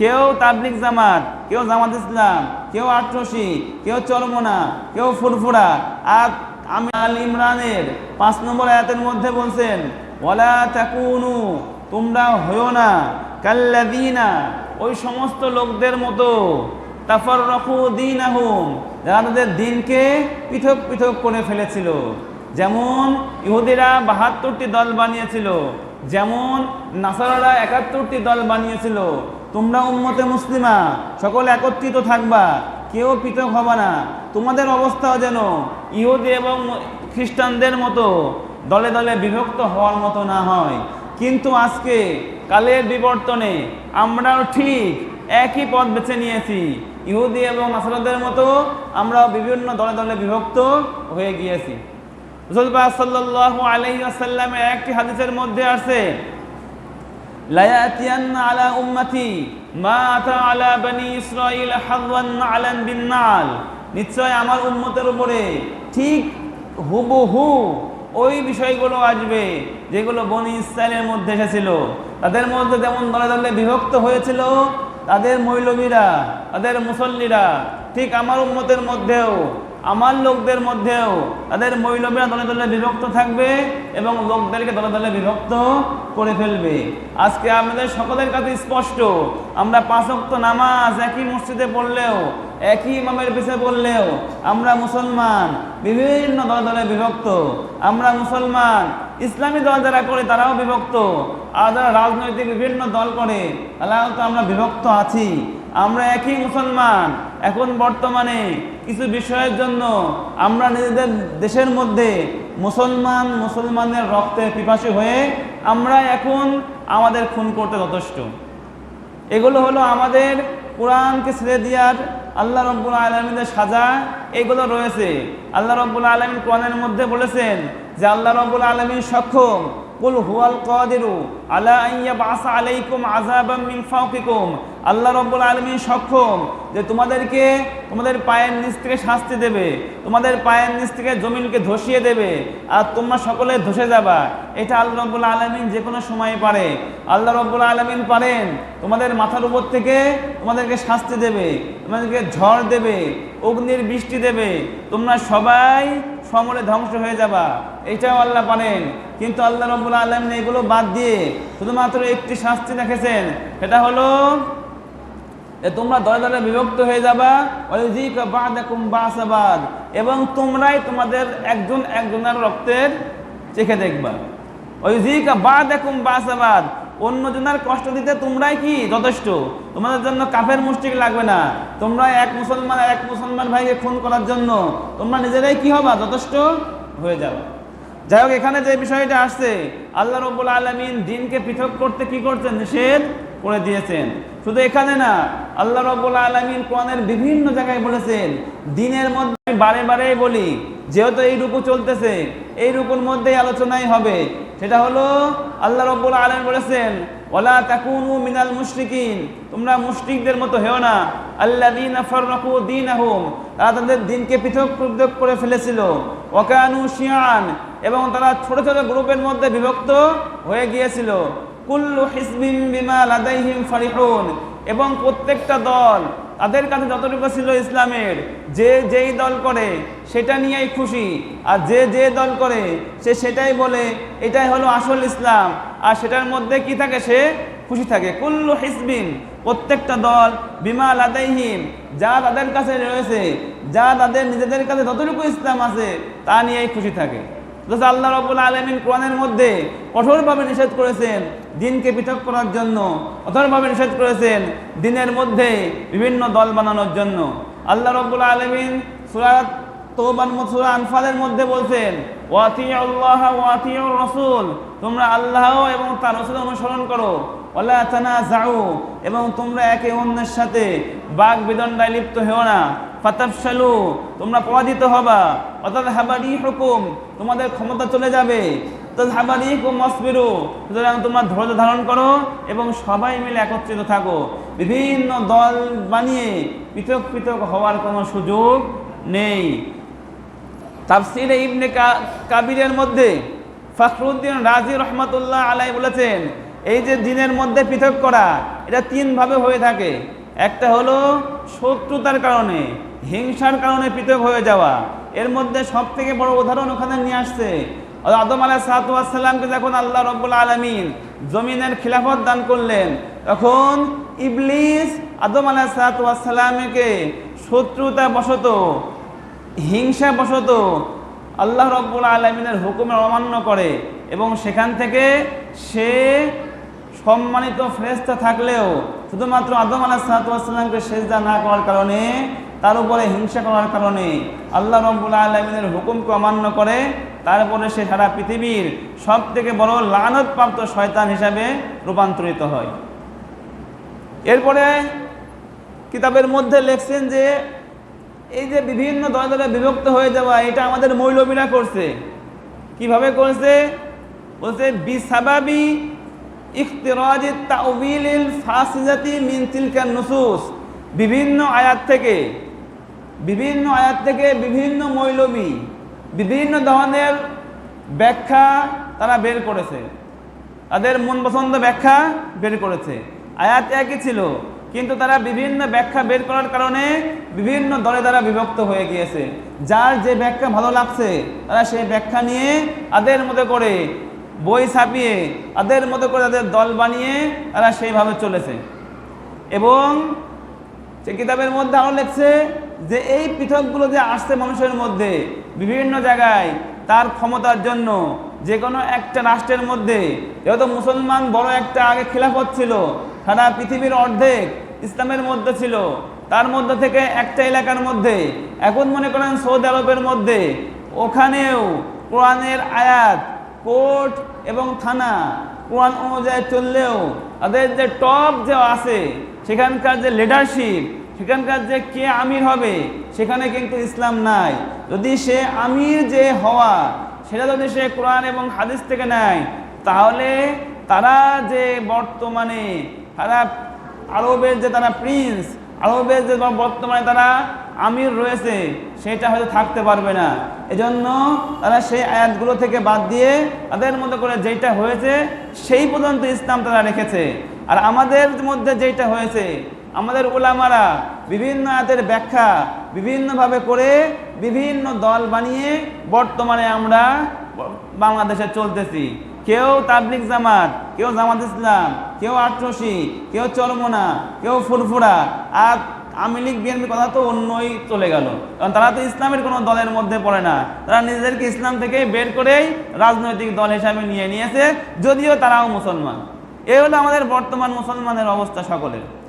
কেউ তাবলিক জামাত, কেউ জামাত ইসলাম, কেউ আটরসি, কেউ চরমনা, কেউ ফুরফুরা। আর আমি আল ইমরানের পাঁচ নম্বর আয়াতের মধ্যে বলছেন, ওয়ালা তাকুনু, তোমরা হইও না কাল্লাদিনা ওই সমস্ত লোকদের মতো তাফর রফু দিন আহুম যারা তাদের দিনকে পৃথক পৃথক করে ফেলেছিল। যেমন ইহুদিরা বাহাত্তরটি দল বানিয়েছিল, যেমন নাসারারা একাত্তরটি দল বানিয়েছিল তোমরা উম্মতে মুসলিমা, সকলে একত্রিত থাকবা, কেউ পৃথক হবে না। তোমাদের অবস্থাও যেন ইহুদি এবং খ্রিস্টানদের মতো দলে দলে বিভক্ত হওয়ার মতো না হয়। কিন্তু আজকে কালের বিবর্তনে আমরাও ঠিক একই পথ বেছে নিয়েছি। ইহুদি এবং নাসারাদের মতো আমরাও বিভিন্ন দলে দলে বিভক্ত হয়ে গিয়েছি। রসুলবাহ সাল্লাহ আলহিসাল্লামের একটি হাদিসের মধ্যে আছে আলা উম্মতি মা আতা আলা বানি ইসরাইল হাওয়ান আলান বিন নাল নিশ্চয় আমার উম্মতের উপরে ঠিক হুবহু ওই বিষয়গুলো আসবে যেগুলো বনি ইসরায়েলের মধ্যে এসেছিল। তাদের মধ্যে যেমন দলে দলে বিভক্ত হয়েছিল, তাদের মৌলবীরা, তাদের মুসল্লিরা, ঠিক আমার উম্মতের মধ্যেও আমার লোকদের মধ্যেও, তাদের মহিলবীরা দলে দলে বিভক্ত থাকবে এবং লোকদেরকে দলে দলে বিভক্ত করে ফেলবে। আজকে আমাদের সকলের কাছে স্পষ্ট, আমরা পাঁচক্ত নামাজ একই মসজিদে পড়লেও, একই ইমামের পিছে বললেও আমরা মুসলমান, বিভিন্ন দলে দলে বিভক্ত। আমরা মুসলমান, ইসলামী দল যারা করে তারাও বিভক্ত। আর যারা রাজনৈতিক বিভিন্ন দল করে, তারাও তো আমরা বিভক্ত আছি। আমরা একই মুসলমান এখন বর্তমানে কিছু বিষয়ের জন্য আমরা নিজেদের দেশের মধ্যে মুসলমান, মুসলমানের রক্তে পিপাসী হয়ে আমরা এখন আমাদের খুন করতে যথেষ্ট। এগুলো হলো আমাদের কোরআনকে ছেড়ে দেওয়ার, আল্লাহ রব্বুল আলমীদের সাজা, এগুলো রয়েছে। আল্লাহ রব্বুল আলমী কোরআনের মধ্যে বলেছেন যে আল্লাহ রব্বুল আলমী সক্ষম। কুল হুয়াল কাদিরু আলা আইয়া বাসা আলাইকুম আযাবাম মিন ফাওকিকুম। আল্লাহ রব্বুল আলামিন সক্ষম যে তোমাদেরকে তোমাদের পায়ের নিচ থেকে শাস্তি দেবে, তোমাদের পায়ের নিচ থেকে জমিনকে ধসিয়ে দেবে, আর তোমরা সকলে ধসে যাবা। এটা আল্লাহ রব্বুল আলামিন যে কোনো সময় পারে। আল্লাহ রব্বুল আলামিন পারেন, তোমাদের মাথার উপর থেকে তোমাদেরকে শাস্তি দেবে, তোমাদেরকে ঝড় দেবে, অগ্নির বৃষ্টি দেবে, তোমরা সবাই সমরে ধ্বংস হয়ে যাবা। এটাও আল্লাহ পারেন কিন্তু আল্লাহ রব্বুল আলমিন এগুলো বাদ দিয়ে শুধুমাত্র একটি শাস্তি রেখেছেন। সেটা হলো তোমরা দলে দলে বিভক্ত হয়ে যাবা। বাসাবাদ এবং তোমরাই তোমাদের একজন একজনের রক্তের চেখে দেখবা। ওই জিকা বা দেখুম বাসাবাদ অন্যজনের কষ্ট দিতে তোমরাই কি যথেষ্ট? তোমাদের জন্য কাফের মুষ্টিক লাগবে না। তোমরা এক মুসলমান এক মুসলমান ভাইকে খুন করার জন্য তোমরা নিজেরাই কি হবা? যথেষ্ট হয়ে যাবে যাই হোক, এখানে যে বিষয়টা আসছে, আল্লাহ রব্বুল আলমিন দিনকে পৃথক করতে কি করছেন? নিষেধ করে দিয়েছেন। শুধু এখানে না, আল্লাহ রব্বুল আলমিন কোরআনের বিভিন্ন জায়গায় বলেছেন, দিনের মধ্যে আমি বারে বারে বলি, যেহেতু এই রুকু চলতেছে, এই রুকুর মধ্যেই আলোচনাই হবে। সেটা হলো, আল্লাহ রব্বুল আলম বলেছেন ওলা তাকুনু মিনাল মুশরিকিন তোমরা মুশরিকদের মতো হেও না। আল্লাহ দিন আফরকু দিন আহম তারা তাদের দিনকে পৃথক পৃথক করে ফেলেছিল। ওকানু শিয়ান, এবং তারা ছোট ছোট গ্রুপের মধ্যে বিভক্ত হয়ে গিয়েছিল। কুল্লু হিসবিম বিমা লাদাইহিম ফারিহুন। এবং প্রত্যেকটা দল তাদের কাছে যতটুকু ছিল ইসলামের, যে যেই দল করে, সেটা নিয়েই খুশি। আর যে যে দল করে, সে সেটাই বলে, এটাই হলো আসল ইসলাম। আর সেটার মধ্যে কি থাকে? সে খুশি থাকে। কুল্লু হিসবিন প্রত্যেকটা দল বিমা লাদাইহিম, যা তাদের কাছে রয়েছে, যা তাদের নিজেদের কাছে যতটুকু ইসলাম আছে, তা নিয়েই খুশি থাকে। আল্লাহ রবুল আলমিন কোরআনের মধ্যে কঠোরভাবে নিষেধ করেছেন দিনকে পৃথক করার জন্য কঠোরভাবে নিষেধ করেছেন। দিনের মধ্যে বিভিন্ন দল বানানোর জন্য। আল্লাহ রবুল আলমিন সুরাত তোবান সুরা আনফালের মধ্যে বলছেন ওয়াতি আল্লাহ ওয়াতি রসুল তোমরা আল্লাহ এবং তার রসুল অনুসরণ করো। ওলা তানা যাও এবং তোমরা একে অন্যের সাথে বাঘ বিদণ্ডায় লিপ্ত হেও না। ফাতাফশালু তোমরা পরাজিত হবা। অর্থাৎ হাবারি হুকুম তোমাদের ক্ষমতা চলে যাবে। সুতরাং তোমরা ধৈর্য ধারণ করো এবং সবাই মিলে একত্রিত থাকো। বিভিন্ন দল বানিয়ে পৃথক পৃথক হওয়ার কোনো সুযোগ নেই। তাফসিরে ইবনে কাবিরের মধ্যে ফখরুদ্দিন রাজি রহমতুল্লাহ আলাই বলেছেন, এই যে দিনের মধ্যে পৃথক করা, এটা তিনভাবে হয়ে থাকে। একটা হলো শত্রুতার কারণে, হিংসার কারণে পৃথক হয়ে যাওয়া। এর মধ্যে সব থেকে বড় উদাহরণ ওখানে নিয়ে আসছে। আদম আলাহ সালাতামকে যখন আল্লাহ রব্বুল আলমিন জমিনের খিলাফত দান করলেন, তখন ইবলিস আদম আলাহ সালাতামকে শত্রুতা বশত হিংসা বশত আল্লাহ রব্বুল আলমিনের হুকুমের অমান্য করে এবং সেখান থেকে সে সম্মানিত ফ্রেস্তা থাকলেও শুধুমাত্র আদম আলাহ সালাতামকে সেজদা না করার কারণে, তার উপরে হিংসা করার কারণে আল্লাহ রব্বুল আলমিনের হুকুমকে অমান্য করে তারপরে সে সারা পৃথিবীর সব থেকে বড় লানতপ্রাপ্ত শয়তান হিসাবে রূপান্তরিত হয়। এরপরে কিতাবের মধ্যে লেখছেন যে, এই যে বিভিন্ন দলে দলে বিভক্ত হয়ে যাওয়া, এটা আমাদের মৌলবীরা করছে। কীভাবে করছে? বলছে ফাসিজাতি মিন নুসুস। বিভিন্ন আয়াত থেকে, বিভিন্ন আয়াত থেকে বিভিন্ন মৌলবী বিভিন্ন ধরনের ব্যাখ্যা তারা বের করেছে। তাদের মন পছন্দ ব্যাখ্যা বের করেছে। আয়াত একই ছিল, কিন্তু তারা বিভিন্ন ব্যাখ্যা বের করার কারণে বিভিন্ন দলে তারা বিভক্ত হয়ে গিয়েছে। যার যে ব্যাখ্যা ভালো লাগছে, তারা সেই ব্যাখ্যা নিয়ে তাদের মতো করে বই ছাপিয়ে, তাদের মতো করে তাদের দল বানিয়ে তারা সেইভাবে চলেছে। এবং সে কিতাবের মধ্যে আরও লেখছে যে এই পৃথকগুলো যে আসছে মানুষের মধ্যে বিভিন্ন জায়গায় তার ক্ষমতার জন্য যে কোনো একটা রাষ্ট্রের মধ্যে, যেহেতু মুসলমান বড় একটা আগে খিলাফত ছিল, সারা পৃথিবীর অর্ধেক ইসলামের মধ্যে ছিল, তার মধ্যে থেকে একটা এলাকার মধ্যে, এখন মনে করেন সৌদি আরবের মধ্যে, ওখানেও কোরআনের আয়াত, কোর্ট এবং থানা, কোরআন অনুযায়ী চললেও তাদের যে টপ যে আছে, সেখানকার যে লিডারশিপ সেখানকার যে কে আমির হবে সেখানে কিন্তু ইসলাম নাই। যদি সে আমির যে হওয়া, সেটা যদি সে কোরআন এবং হাদিস থেকে নেয়, তাহলে তারা যে বর্তমানে তারা আরবের যে তারা প্রিন্স আরবের যে বর্তমানে তারা আমির রয়েছে, সেটা হয়তো থাকতে পারবে না। এজন্য তারা সেই আয়াতগুলো থেকে বাদ দিয়ে তাদের মতো করে যেটা হয়েছে, সেই পর্যন্ত ইসলাম তারা রেখেছে। আর আমাদের মধ্যে যেটা হয়েছে আমাদের ওলামারা বিভিন্ন আয়াতের ব্যাখ্যা বিভিন্নভাবে করে বিভিন্ন দল বানিয়ে বর্তমানে আমরা বাংলাদেশে চলতেছি। কেউ তাবলিক জামাত, কেউ জামাত ইসলাম, কেউ আটরসি কেউ চরমনা, কেউ ফুরফুরা, আর আওয়ামী লীগ, বিএনপি কথা তো অন্যই চলে গেল। কারণ তারা তো ইসলামের কোনো দলের মধ্যে পড়ে না। তারা নিজেদেরকে ইসলাম থেকে বের করেই রাজনৈতিক দল হিসাবে নিয়ে নিয়েছে, যদিও তারাও মুসলমান। এ হলো আমাদের বর্তমান মুসলমানের অবস্থা সকলের।